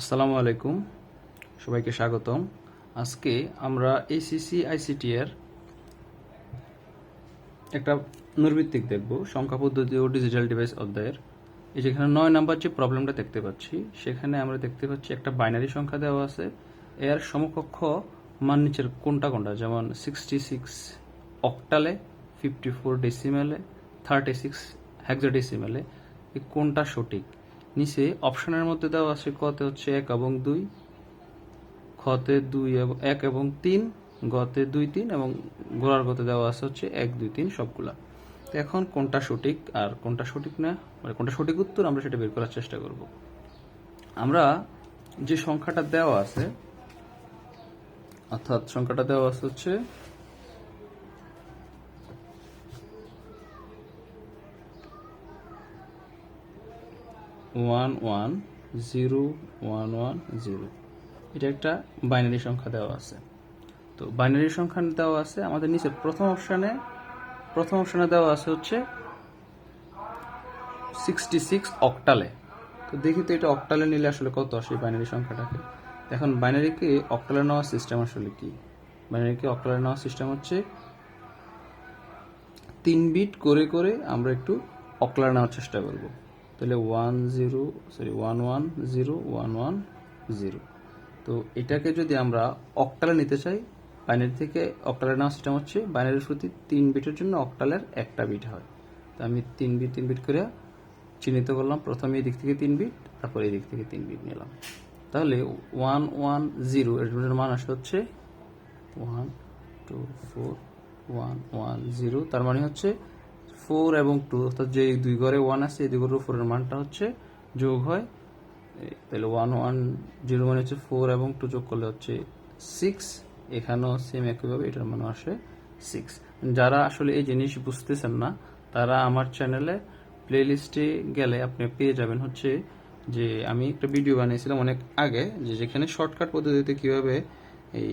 আসসালামু আলাইকুম। সবাইকে স্বাগতম। আজকে আমরা এসিসি আইসিটি এর একটা নৈর্ভিত্তিক দেখব, সংখ্যা পদ্ধতি ও ডিজিটাল ডিভাইস অধ্যায়ের। এই যেখানে নয় নাম্বার যে প্রবলেমটা দেখতে পাচ্ছি, সেখানে আমরা দেখতে পাচ্ছি একটা বাইনারি সংখ্যা দেওয়া আছে। এর সমকক্ষ মান নিচের কোনটা কোনটা? যেমন সিক্সটি সিক্স অক্টালে ফিফটি ফোর ডেসিমেলে থার্টি সিক্স হেক্সাডেসিমেলে এই কোনটা সঠিক? নিচে অপশনের মধ্যে দেওয়া আছে কতে হচ্ছে এক এবং দুই, খতে দুই এবং, এক এবং তিন, গতে দুই তিন এবং গোড়ার গতে দেওয়া আছে হচ্ছে এক, দুই, তিন সবগুলা। তো এখন কোনটা সঠিক আর কোনটা সঠিক না মানে কোনটা সঠিক উত্তর আমরা সেটা বের করার চেষ্টা করব। আমরা যে সংখ্যাটা দেওয়া আছে, অর্থাৎ সংখ্যাটা দেওয়া আছে হচ্ছে one one zero one one zero এটা একটা বাইনারি সংখ্যা দেওয়া আছে। তো বাইনারি সংখ্যা দেওয়া আছে, আমাদের নিচে প্রথম অপশানে প্রথম অপশানে দেওয়া আছে হচ্ছে সিক্সটি সিক্স অক্টালে তো দেখি তো এটা অক্টালে নিলে আসলে কত আসে বাইনারি সংখ্যাটাকে। এখন বাইনারিকে অক্টালে নেওয়ার সিস্টেম আসলে কি? বাইনারিকে অক্টালে নেওয়ার সিস্টেম হচ্ছে তিন বিট করে করে আমরা একটু অক্লার নেওয়ার চেষ্টা করব। তাহলে one zero sorry one one zero one one zero তো এটাকে যদি আমরা অক্টালে নিতে চাই বাইনারি থেকে অক্টালে নেওয়ার সিস্টেম হচ্ছে বাইনারির প্রতি তিন বিটের জন্য অক্টালের একটা বিট হয়। তো আমি তিন বিট তিন বিট করে চিহ্নিত করলাম, প্রথমে এই দিক থেকে তিন বিট তারপর এই দিক থেকে তিন বিট নিলাম। তাহলে ওয়ান ওয়ান জিরো এর মান আসে হচ্ছে one two four one one zero তার মানে হচ্ছে ফোর এবং টু অর্থাৎ যে দুই ঘরে ওয়ান আছে, এই দুই ঘরে ফোরের মানটা হচ্ছে যোগ হয়। তাহলে ওয়ান ওয়ান জিরো মানে হচ্ছে ফোর এবং টু যোগ করলে হচ্ছে সিক্স এখানেও সেম একইভাবে, এটার মানে আসে সিক্স যারা আসলে এই জিনিস বুঝতেছেন না, তারা আমার চ্যানেলে প্লেলিস্টে গেলে আপনি পেয়ে যাবেন হচ্ছে যে, আমি একটা ভিডিও বানিয়েছিলাম অনেক আগে, যে যেখানে শর্টকাট পদ্ধতিতে কীভাবে এই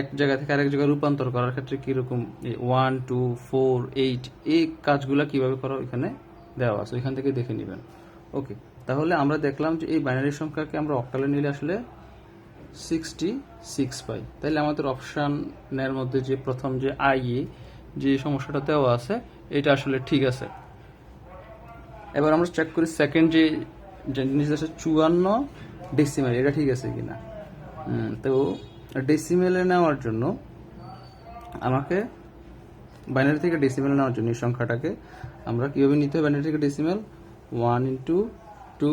এক জায়গা থেকে আরেক জায়গায় রূপান্তর করার ক্ষেত্রে কীরকম ওয়ান টু ফোর এইট এই কাজগুলো কীভাবে করা এখানে দেওয়া আছে? ওইখান থেকে দেখে নেবেন। ওকে তাহলে আমরা দেখলাম যে এই বাইনারি সংখ্যাকে আমরা অক্টালে নিলে আসলে সিক্সটি সিক্স পাই। তাহলে আমাদের অপশানের মধ্যে যে প্রথম যে আই এ যে সমস্যাটা দেওয়া আছে, এটা আসলে ঠিক আছে। এবার আমরা চেক করি সেকেন্ড যে জিনিস আছে চুয়ান্ন ডেসিমেল এটা ঠিক আছে কিনা? তো ডেসিমেলে নেওয়ার জন্য আমাকে বাইনারি থেকে ডেসিমেল নেওয়ার জন্য এই সংখ্যাটাকে আমরা কীভাবে নিতে হবে বাইনারি থেকে decimal one into two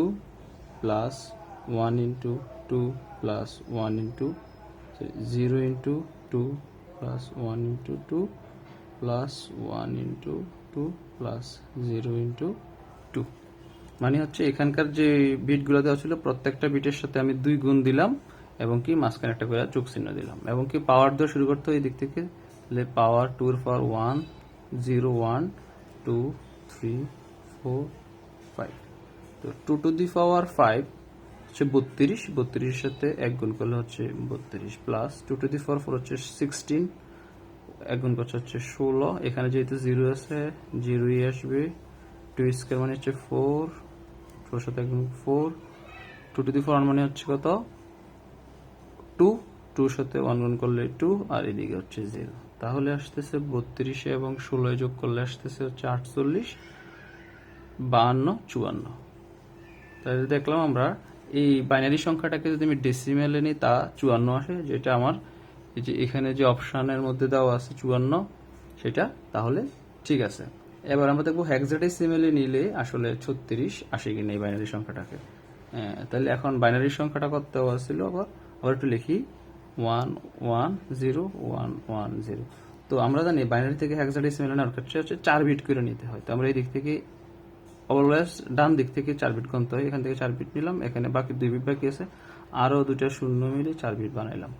plus one into two plus one into zero into two plus one into two plus one into two plus zero into two মানে হচ্ছে এখানকার যে বিটগুলো দেওয়া ছিল, প্রত্যেকটা বিটের সাথে আমি দুই গুণ দিলাম। এবং কি মাঝখানে একটা করে যোগ চিহ্ন দিলাম। এবং কি পাওয়ার দিয়ে শুরু করতে এই দিক থেকে? তাহলে পাওয়ার টু এর power one zero one two three four five তো two to the power five হচ্ছে বত্রিশ। বত্রিশের সাথে এক গুণ করলে হচ্ছে বত্রিশ plus two to the power four হচ্ছে সিক্সটিন এক গুণ করছে হচ্ছে ষোলো। এখানে যেহেতু জিরো আছে জিরোই আসবে। টু স্কোয়ার মানে হচ্ছে ফোর ফোর সাথে এক গুণ four two to the four মানে হচ্ছে কত? টু টুর সাথে ওয়ান গুণ করলে টু আর এদিকে হচ্ছে জিরো তাহলে আসতেছে বত্রিশে এবং ষোলোয় যোগ করলে আসতেছে হচ্ছে আটচল্লিশ বাহান্ন চুয়ান্ন। তাহলে দেখলাম আমরা এই বাইনারি সংখ্যাটাকে যদি আমি ডেসিমেলে নিই তা চুয়ান্ন আসে যেটা আমার এই যে এখানে যে অপশানের মধ্যে দেওয়া আছে চুয়ান্ন সেটা তাহলে ঠিক আছে। এবার আমরা দেখব হেক্সাডেসিমেলে নিলে আসলে ছত্রিশ আসে কিনা এই বাইনারি সংখ্যাটাকে। হ্যাঁ, তাহলে এখন বাইনারি সংখ্যাটা কত দেওয়া ছিল আবার? আবার একটু লিখি। One one, zero, one one, zero. তো আমরা জানি বাইনারি থেকে হেক্সাডেসিমেলে নেওয়ার ক্ষেত্রে হচ্ছে চার বিট করে নিতে হয়। তো আমরা এই দিক থেকে অলওয়েজ ডান দিক থেকে চার বিট গুনতে হয়। এখান থেকে চার বিট নিলাম। এখানে বাকি দুই বিট বাকি আছে। আরও দুটা শূন্য মিলে চার বিট বানাইলাম।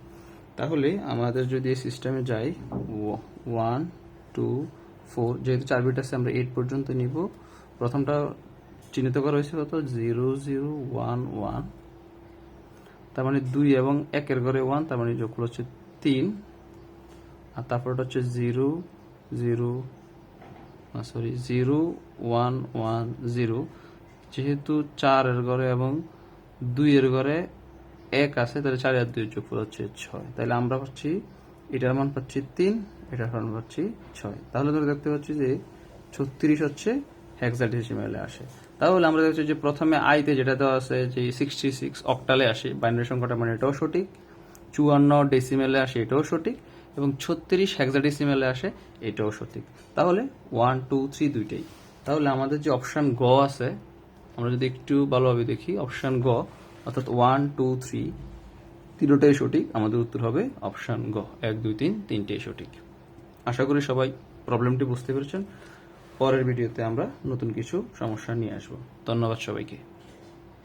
তাহলে আমাদের যদি এই সিস্টেমে যাই ওয়ান, টু, ফোর, যেহেতু চার বিট আছে, আমরা এইট পর্যন্ত নিব। প্রথমটা চিহ্নিত করা হয়েছে কত? Zero zero, one one. তার মানে দুই এবং একের ঘরে ওয়ান তার মানে যোগ হচ্ছে তিন। আর তারপরটা হচ্ছে zero zero sorry zero one one zero. যেহেতু চারের ঘরে এবং দুইয়ের ঘরে এক আছে, তাহলে চার আর দুই যোগফল হচ্ছে ছয়। তাহলে আমরা পাচ্ছি, এটার মান পাচ্ছি তিন, এটার মান পাচ্ছি ছয়। তাহলে ধরে দেখতে পাচ্ছি যে ছত্রিশ হচ্ছে হেক্সাডেসিমেলে আসে। তাহলে আমরা দেখছি যে প্রথমে আইতে যেটা দেওয়া আছে যে সিক্সটি সিক্স অক্টালে আসে, বাইনারি সংখ্যাটা মানে এটাও সঠিক, চুয়ান্ন ডেসিমেলে আসে, এটাও সঠিক, এবং ছত্রিশ হেক্সাডেসিমেলে আসে, এটাও সঠিক। তাহলে ওয়ান টু থ্রি দুইটাই। তাহলে আমাদের যে অপশান গ আছে, আমরা যদি একটু ভালোভাবে দেখি অপশান গ, অর্থাৎ ওয়ান টু থ্রি তিনটাই সঠিক, আমাদের উত্তর হবে অপশান গ। এক, দুই, তিন, তিনটেই সঠিক। আশা করি সবাই প্রবলেমটি বুঝতে পেরেছেন। পরের ভিডিওতে আমরা নতুন কিছু সমস্যা নিয়ে আসব। ধন্যবাদ সবাইকে।